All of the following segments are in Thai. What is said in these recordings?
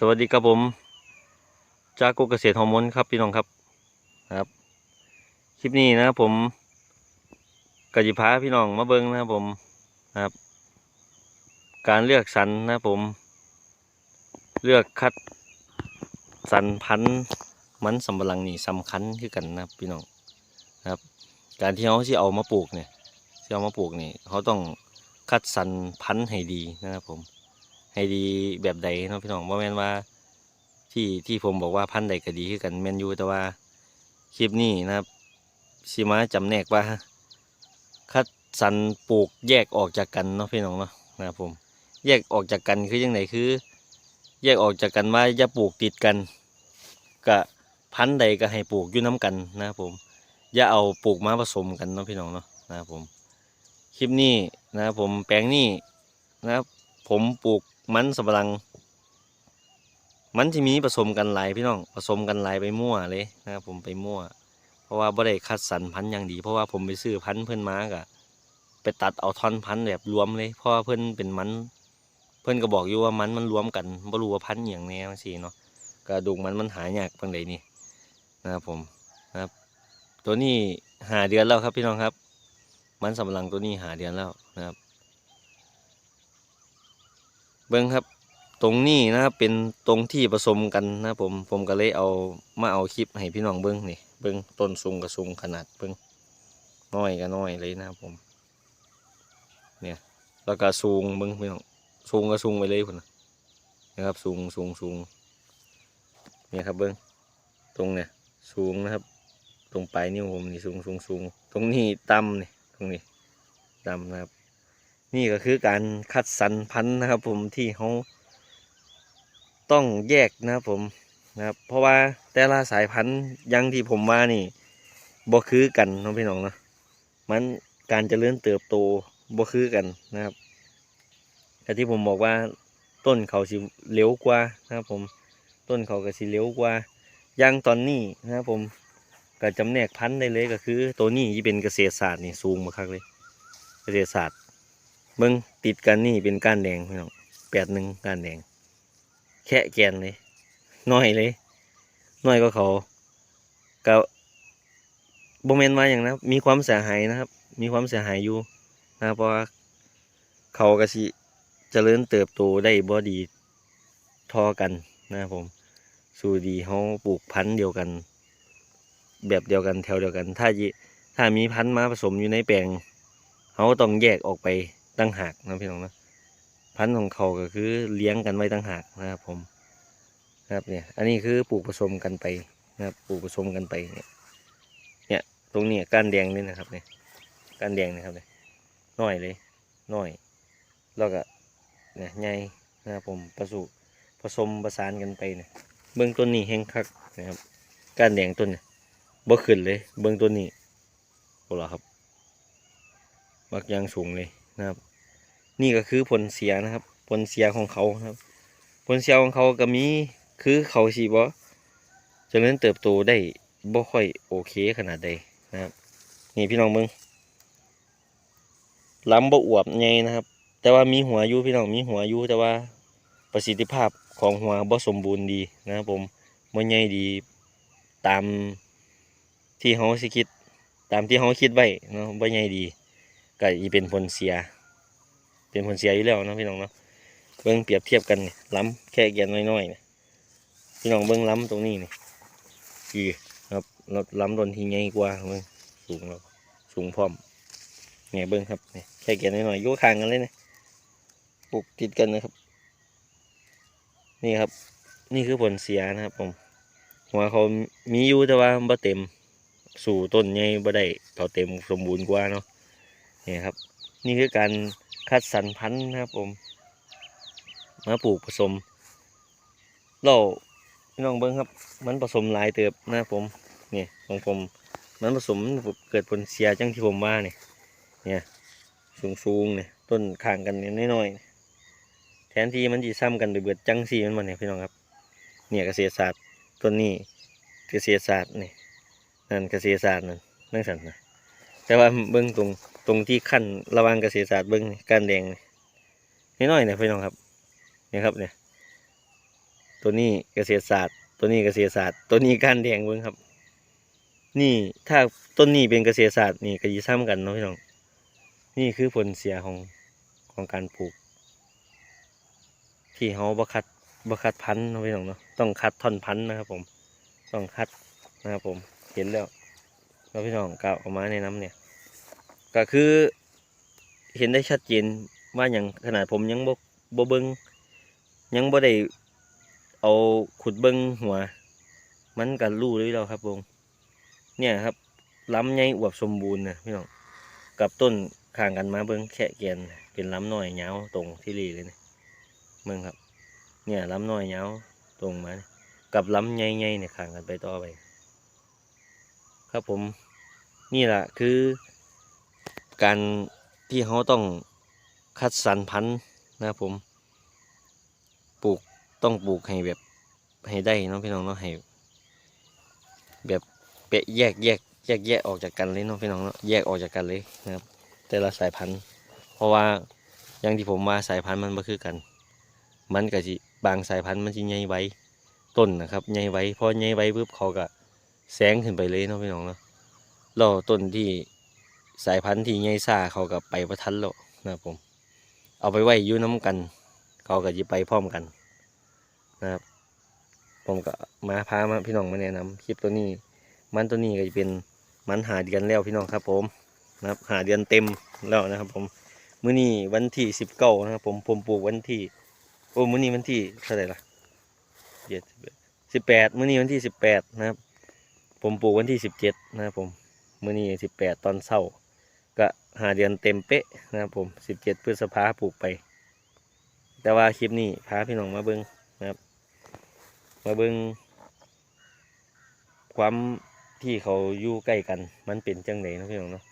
สวัสดีครับผม จากกุเกษตรฮอร์โมนครับพี่น้องครับครับ คลิปนี้นะครับผมกจิพาพี่น้องมาเบิ้งนะครับผมครับ การเลือกสรรนะผม เลือกคัดสรรพันธุ์มันสำปะหลังนี่สำคัญคือกันนะพี่น้องครับ การที่เขาที่เอามาปลูกเนี่ยที่เอามาปลูกนี่เขาต้องคัดสรรพันธุ์ให้ดีนะครับผม ให้ดีแบบใดเนาะพี่น้องว่าแม่นว่าที่ที่ผมบอกว่าพันใดก็ดีคือกันแม่นอยู่แต่ว่าคลิปนี้นะครับสิมาจำแนกว่า คัดสรรปลูกแยกออกจากกันเนาะพี่น้องเนาะนะครับผมแยกออกจากกันคือยังไงคือ แยกออกจากกันว่าอย่าปลูกติดกันกะพันใดก็ให้ปลูกอยู่น้กันนะครับผมอย่าเอาปลูกมาผสมกันเนาะพี่น้องเนาะนะครับผมคลิปนี้นะครับผมแปลงนี้นะครับผมปลูก มันสำปะหลัง มันที่มีผสมกันหลายพี่น้องผสมกันหลายไปมั่วเลยนะครับผมไปมั่ว เพราะว่าบ่ได้คัดสรรพันธุ์อย่างดี เพราะว่าผมไปซื้อพันธุ์เพื่อนมากะไปตัดเอาท่อนพันธุ์แบบรวมเลย เพราะว่าเพื่อนเป็นมัน เพื่อนก็บอกอยู่ว่ามันมันรวมกันบ่รู้ว่าพันธุ์อย่างแน่สิเนาะกระดูกมันมันหายากเพียงใดนี่นะครับผมนะครับ ตัวนี้หาเดือนแล้วครับพี่น้องครับ มันสำปะหลังตัวนี้หาเดือนแล้วนะครับ เบิ้งครับตรงนี้นะครับเป็นตรงที่ผสมกันนะผมผมก็เลยเอามาเอาคลิปให้พี่น้องเบิ้งนี่เบิ้งต้นสูงกับสูงขนาดเบิ้งน้อยก็น้อยเลยนะครับผมเนี่ยแล้วก็สูงเบิ้งพี่น้องสูงก็สูงไปเลยพุ่นนะนะครับสูงสูงสูงเนี่ยครับเบิ้งตรงเนี่ยสูงนะครับ ตรงปลายนิ้วผมนี่สูงสูงสูงตรงนี้ต่ำนี่ตรงนี้ต่ำนะครับ นี่ก็คือการคัดสรรพันธุ์นะครับ ผมที่เขาต้องแยกนะครับผมนะครับเพราะว่าแต่ละสายพันธุ์ยังที่ผมว่านี่บ่คือกันน้องพี่น้องนะมันการเจริญเติบโตบ่คือกันนะครับแต่ที่ผมบอกว่าต้นเขาสิเร็วกว่านะครับผมต้นเขาก็สิเร็วกว่าอยังตอนนี้นะครับผมก็จำแนกพันธุ์ได้เลยก็คือ ตัวนี้ที่เป็นเกษตรศาสตร์นี่สูงมากเลย เกษตรศาสตร์ เบิ้งติดกันนี่เป็นก้านแดงพี่น้องแปดหนึ่งก้านแดง แค่แกนเลยน้อยเลยน้อยก็เขาก็บมเมนมาอย่างนะมีความเสียหายนะครับ มีความเสียหายอยู่นะครับเพราะเขากระสิเจริญเติบโตได้บ่ดีทอกันนะครับผม สูดีเขาปลูกพันธุ์เดียวกัน แบบเดียวกันแถวเดียวกัน ถ้าถ้ามีพันธุ์มาผสมอยู่ในแปลงเขาต้องแยกออกไป ตั้งหากนะพี่น้องนะพันธุ์ของเขาก็คือเลี้ยงกันไว้ตั้งหากนะครับผมนะครับเนี่ยอันนี้คือปลูกผสมกันไปนะครับปลูกผสมกันไปเนี่ยเนี่ยตรงนี้ก้านแดงนี่นะครับเนี่ยก้านแดงนะครับเนี่ยน้อยเลยน้อยแล้วก็เนี่ยใหญ่นะครับผมผสมผสมประสานกันไปเนี่ยเบื้องต้นนี้แห้งคักนะครับก้านแดงต้นเนี่ยบ่ขึ้นเลยเบื้องต้นนี้โอ้ละครับบักยางสูงเลยนะครับ นี่ก็คือผลเสียนะครับ ผลเสียของเขาครับ ผลเสียของเขาก็มีคือเขาสีบ่เจริญเติบโตได้บ่ค่อยโอเคขนาดใดนะครับ นี่พี่น้องมึงลำบ่อวบใหญ่นะครับ แต่ว่ามีหัวอยู่พี่น้องมีหัวอยู่แต่ว่าประสิทธิภาพของหัวบ่สมบูรณ์ดีนะครับผมบ่ใหญ่ดีตามที่เขาสิคิด ตามที่เขาคิดไว้เนาะบ่ใหญ่ดีก็อีเป็นผลเสีย เป็นผลเสียอยู่แล้วนะพี่น้องเนาะเบิ้งเปรียบเทียบกันนี่ล้ำแค่แกนน้อยๆนี่พี่น้องเบิ้งล้ำตรงนี้นี่คือครับรถล้ำโดนที่ใหญ่กว่าเบิ้งสูงแล้วสูงพร้อมเนี่ยเบิ้งครับนี่แค่แกนน้อยๆอยู่ข้างกันเลยนะปลูกติดกันนะครับ นี่ครับ นี่คือผลเสียนะครับผมหัวเขามีอยู่แต่ว่าบ่เต็มสู่ต้นใหญ่บ่ได้เขาเต็มสมบูรณ์กว่าเนาะนี่ครับ นี่คือการ คัดสรรพันธุ์นะครับผม มาปลูกผสมเราพี่น้องเบิ้งครับ มันผสมหลายเติบนะครับผมนี่ของผมมันผสมเกิดผลเสียจังที่ผมว่าเนี่ยเนี่ยสูงสูงๆเนี่ยต้นข้างกันเนี่ยน้อยๆแทนที่มันจะซ้ำกันไปเบิดจังสีมันมาเนี่ยพี่น้องครับ เนี่ยเกษตรศาสตร์ต้นนี้เกษตรศาสตร์นี่นั่นเกษตรศาสตร์นั่นนั่งสันนะ แต่ว่าเบิ้งตรงตรงที่ขั้นระวังเกษตรศาสตร์เบิ้งกานแดงนี่น้อยเนี่ยพี่น้องครับนี่ครับเนี่ย ตัวนี้เกษตรศาสตร์ ตัวนี้เกษตรศาสตร์ ตัวนี้การแดงเบิ้งครับ นี่ถ้าต้นนี้เป็นเกษตรศาสตร์นี่ก็ยีซ้ำกันเนาะพี่น้องนี่คือผลเสียของของการปลูก ที่เขาบัคัดบัคัดพันธุ์เนาะพี่น้องเนาะต้องคัดท่อนพันธุ์นะครับผม ต้องคัดนะครับผมเห็นแล้ว แล้วพี่น้องกล่าวออกมาในน้ำเนี่ย ก็คือเห็นได้ชัดเจนว่าอย่างขนาดผมยังบ่บ่เบิงยังบ่ได้เอาขุดเบิงหัว มันก็รู้เลยแล้วครับผมเนี่ยครับล้ำใหญ่อวบสมบูรณ์นะพี่น้องกับต้นข้างกันมาเบิงแค่แกนเป็นล้ำน้อยยาตรงที่รีเลยเนี่ยเมืองครับ เนี่ยล้ำน้อยยาตรงมา กับล้ำใหญ่ๆเนี่ยข้างกันไปต่อไป ครับผม นี่แหละคือการที่เขาต้องคัดสรรพันธุ์นะครับผม ปลูกต้องปลูกให้แบบให้ได้เนาะพี่น้องเนาะให้แบบเปะแยกแยกแยกแยกออกจากกันเลยเนาะพี่น้องเนาะแยกออกจากกันเลยนะครับ แต่ละสายพันธุ์ เพราะว่าอย่างที่ผมว่าสายพันธุ์มันบ่คือกัน มันก็สิบางสายพันธุ์มันสิใหญ่ไว้ต้นนะครับใหญ่ไว้พอใหญ่ไว้ปุ๊บเขาก็แสงขึ้นไปเลยเนาะพี่น้องเนาะ เราต้นที่สายพันธุ์ที่ใหญ่ซ่าเขากับไปประทันแล้วนะครับผม เอาไปไว้ยู่น้ำกัน เขาก็จะไปพร้อมกันนะครับ ผมก็มาพามาพี่น้องมาแนะนำคลิปตัวนี้ มันตัวนี้ก็จะเป็นมันหาเดือนแล้วพี่น้องครับ ผมนะครับหาเดือนเต็มแล้วนะครับ ผมมื้อนี้วันที่สิบเก้านะครับ ผมผมปลูกวันที่โอ้มื้อนี้วันที่เท่าไหร่ละเจ็ดสิบแปดมื้อนี้วันที่สิบแปดนะครับ ผมปลูกวันที่สิบเจ็ดนะครับผม มื่อนี้สิบแปดตอนเช้าก็หาเดือนเต็มเป๊ะนะครับผมสิบเจ็ดพฤษภาปลูกไป แต่ว่าคลิปนี้พาพี่น้องมาเบิ้งนะครับ มาเบิ้งความที่เขาอยู่ใกล้กันมันเป็นจังไดเนะพี่น้องเนาะ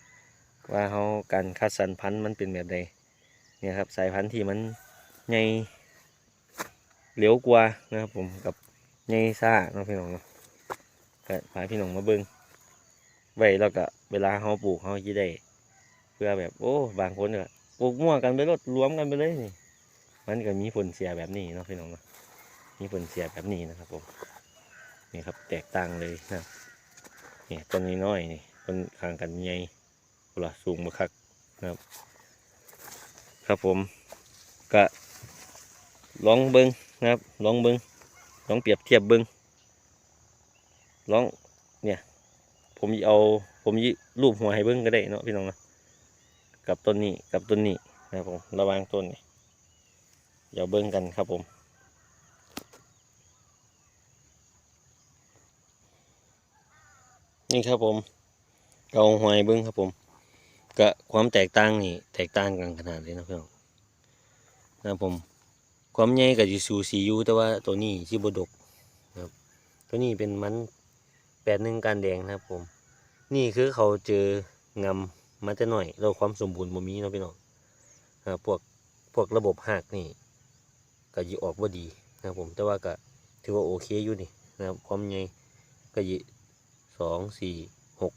ว่าเขาการคัดสรรพันธุ์มันเป็นแบบใดเนี่ยครับสายพันธุ์ที่มันใหญ่เหลียวกว่านะครับผมกับใหญ่ซ่าเนาะพี่น้องเนาะก็พาพี่น้องมาเบิ้ง ไว้แล้วก็เวลาเขาปลูกเขาจะได้ เพื่อแบบโอ้ บางคนก็ปลูกมั่วกันไปรถรวมกันไปเลยนี่ มันก็มีผลเสียแบบนี้เนาะพี่น้องนะมีผลเสียแบบนี้นะครับผมนี่ครับแตกต่างเลยนะครับนี่ต้นนี้น้อยๆนี่ต้นข้างกันใหญ่กุหลาสูงมาคักนะครับ ครับผมก็ลองเบิ้งนะครับลองเบิ้งลองเปรียบเทียบเบิ้งลองเนี่ย ผมเอา ผมยิรูปหัวให้เบิ้งก็ได้เนาะพี่น้องเนาะกับต้นนี้กับต้นนี้นะครับผมระวางต้นนี่เดี๋ยวเบิ้งกันครับผมนี่ครับผมเอาหัวให้เบิ้งครับผมก็ความแตกต่างนี่แตกต่างกันขนาดเลยนะพี่น้องนะครับผม ความใหญ่กับจิสูสียูแต่ว่าตัวนี้ชิบดกนะครับตัวนี้เป็นมันแปดหนึ่งการแดงนะครับผม นี่คือเขาเจองำมาแต่หน่อย เราความสมบูรณ์บ่มีเนาะพี่น้องอ่าพวกพวกระบบหักนี่ก็ยิออกว่าดีนะครับผมแต่ว่าก็ถือว่าโอเคอยู่นี่นะครับความใหญ่ก็ยิสองสี่หก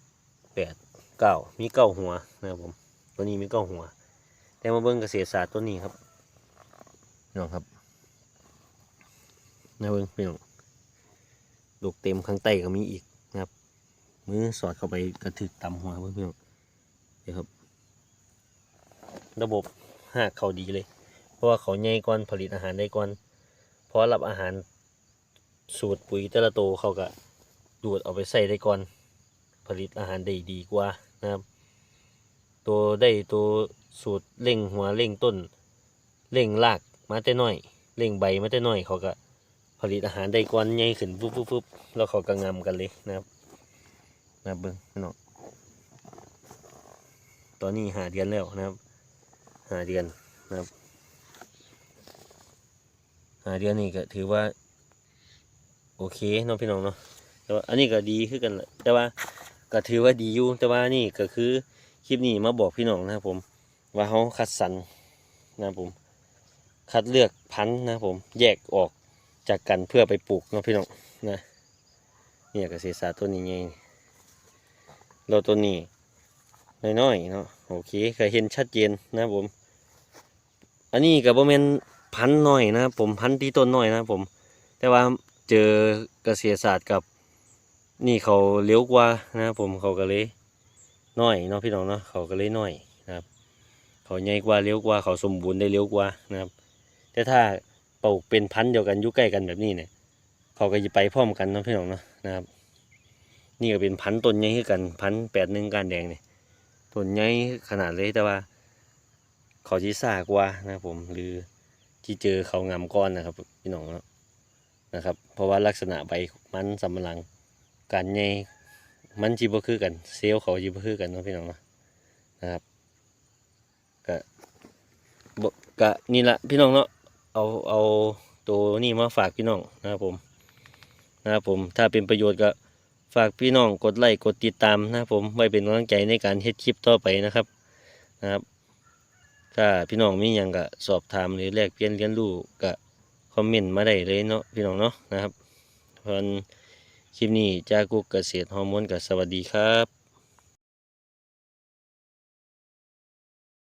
แปดเก้ามีเก้าหัวนะครับผมตัวนี้มีเก้าหัว แต่มาเบิ้งเกษตรศาสตร์ตัวนี้ครับพี่น้องครับนะเบิ้งพี่น้องลูกเต็มข้างใต้ก็มีอีก มือสอดเข้าไปกระถึกตำหัวเพื่อนๆเดี๋ยวครับ ระบบหากเขาดีเลย เพราะว่าเขาใหญ่ก่อนผลิตอาหารได้ก่อนเพราะรับอาหารสูตรปุ๋ยแต่ละโตวเขาก็ดูดเอาไปใส่ได้ก่อน ผลิตอาหารได้ดีกว่านะครับ ตัวได้ตัวสูตรเร่งหัวเร่งต้นเร่งรากมาแต่น้อยเร่งใบมาแต่น้อยเขาก็ผลิตอาหารได้ก้อนใหญ่ขึ้นปุ๊บปุ๊บปุ๊บแล้วเขาก็งำกันเลยนะครับ นะเบิ้งพี่น้องตอนนี้หาเดือนแล้วนะครับหาเดือนนะครับหาเดือนนี่ก็ถือว่า โอเคเนาะพี่น้องเนาะแต่ว่าอันนี้ก็ดีขึ้นกันแหละแต่ว่าก็ถือว่าดีอยู่แต่ว่านี่ก็คือคลิปนี้มาบอกพี่น้องนะครับผม ว่าเขาคัดสรรนะครับผม คัดเลือกพันธุ์นะครับผมแยกออกจากกันเพื่อไปปลูกเนาะพี่น้องนะเนี่ยเกษตรศาสตร์ต้นนี้ไง เราต้นนี้น้อยๆเนาะโอเคเคยเห็นชัดเจนนะผม อันนี้กับโมเมนพันน้อยนะผมพันที่ต้นน้อยนะผม แต่ว่าเจอเกษตรศาสตร์กับ นี่เขาเลี้ยวกว่านะผมเขาก็เลยน้อยเนาะพี่น้องเนาะเขาก็เลยน้อยนะครับ เขาใหญ่กว่าเลี้ยวกว่าเขาสมบูรณ์ได้เลี้ยวกว่านะครับ แต่ถ้าเปลูกเป็นพันเดียวกันยู่ใกล้กันแบบนี้เนี่ยเขาก็จะไปพร้อมกันเนาะพี่น้องเนาะนะครับ นี่ก็เป็นพันธุ์ต้นใหญ่คือกันพันแปดหนึ่งการแดงเนี่ยต้นใหญ่ขนาดเลยแต่ว่าเขาที่ซากว่านะครับผมหรือที่เจอเขางามก้อนนะครับพี่น้องนะครับ เพราะว่าลักษณะใบมันสำลังการใหญ่มันจีบคือกัน เซลล์เขาจีบคือกันนะพี่น้องนะนะครับก็ก็นี่ละพี่น้องเนาะเอาเอาตัวนี้มาฝากพี่น้องนะครับผมนะครับผมถ้าเป็นประโยชน์ก็ ฝากพี่น้องกดไลค์กดติดตามนะครับผมไว้เป็นกำลังใจในการเฮ็ดคลิปต่อไปนะครับนะครับ ถ้าพี่น้องมีอย่างก็สอบถามหรือแลกเปลี่ยนเรียนรู้ก็คอมเมนต์มาได้เลยเนาะพี่น้องเนาะนะครับเพราะฉะนั้นคลิปนี้จากกุกเกษตรฮอร์โมนกับสวัสดีครับ